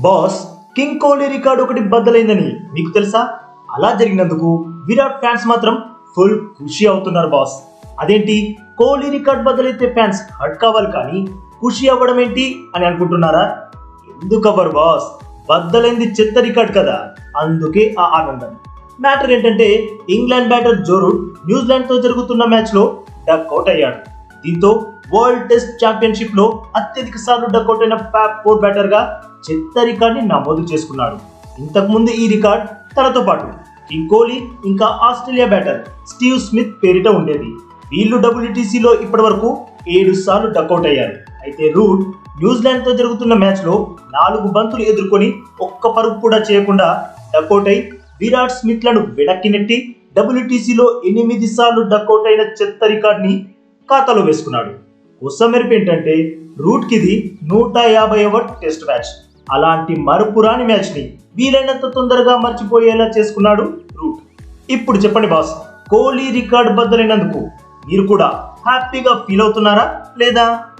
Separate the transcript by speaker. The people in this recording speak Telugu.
Speaker 1: బాస్ కింగ్ కోహ్లీ రికార్డు ఒకటి బద్దలైందని మీకు తెలుసా? అలా జరిగినందుకు విరాట్ ఫ్యాన్స్ మాత్రం ఫుల్ ఖుషి అవుతున్నారు బాస్. అదేంటి? కోహ్లీ రికార్డ్ బద్దలైతే ఫ్యాన్స్ హట్ కావాలి కానీ ఖుషి అవ్వడం ఏంటి అని అనుకుంటున్నారా? ఎందుకు అవ్వరు బాస్? బద్దలైంది చెత్త రికార్డ్ కదా. అందుకే ఆ ఆనందం. మ్యాటర్ ఏంటంటే ఇంగ్లాండ్ బ్యాటర్ జోరుడ్ న్యూజిలాండ్తో జరుగుతున్న మ్యాచ్లో డక్అవుట్ అయ్యాడు. దీంతో వరల్డ్ టెస్ట్ ఛాంపియన్షిప్లో అత్యధిక సార్లు డక్అవుట్ అయిన ఫ్యాప్ ఫోర్ బ్యాటర్గా చెత్త రికార్డ్ని నమోదు చేసుకున్నాడు. ఇంతకు ముందు ఈ రికార్డ్ తనతో పాటు కింగ్ కోహ్లీ ఇంకా ఆస్ట్రేలియా బ్యాటర్ స్టీవ్ స్మిత్ పేరిట ఉండేది. వీళ్ళు డబ్ల్యూటీసీలో ఇప్పటి వరకు ఏడు సార్లు డకౌట్ అయ్యారు. అయితే రూట్ న్యూజిలాండ్తో జరుగుతున్న మ్యాచ్లో నాలుగు బంతులు ఎదుర్కొని ఒక్క పరుగు కూడా చేయకుండా డకౌట్ అయి విరాట్ స్మిత్లను వెనక్కి నెట్టి WTC ఎనిమిది సార్లు డకౌట్ అయిన చెత్త రికార్డ్ని ఖాతాలో వేసుకున్నాడు. మెరుపు ఏంటంటే రూట్కిది నూట యాభై టెస్ట్ మ్యాచ్. అలాంటి మరుపురాని మ్యాచ్ని వీలైనంత తొందరగా మర్చిపోయేలా చేసుకున్నాడు రూట్. ఇప్పుడు చెప్పండి బాస్ కోహ్లీ రికార్డ్ బద్దలైనందుకు మీరు కూడా హ్యాపీగా ఫీల్ అవుతున్నారా లేదా?